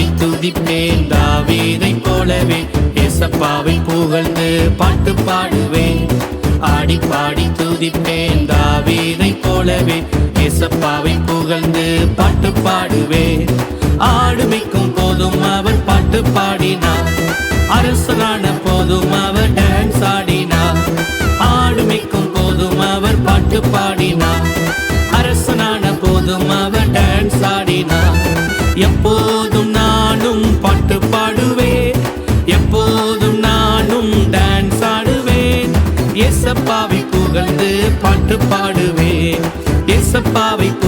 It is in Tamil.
பாடி துதிப்பேன் தாவீதை போலவே ஏசப்பாவை புகழ்ந்து பாட்டு பாடுவேன். ஆடி பாடி துதிப்பேன் தாவீதை போலவே ஏசப்பாவை புகழ்ந்து பாட்டு பாடுவேன். ஆடுமைக்கும் போதும் அவர் பாட்டு பாடினார். அரசனான போதும் அவர் டான்ஸ் ஆடினார். ஆடுமைக்கும் போதும் அவர் பாட்டு பாடினார். அரசனான போதும் அவர் டான்ஸ் ஆடினார். எப்போதும் நான் நானும் பாட்டு பாடுவேன். எப்போதும் நானும் டான்ஸ் ஆடுவேன். எசப்பாவை புகழ்ந்து பாட்டு பாடுவேன். எசப்பாவை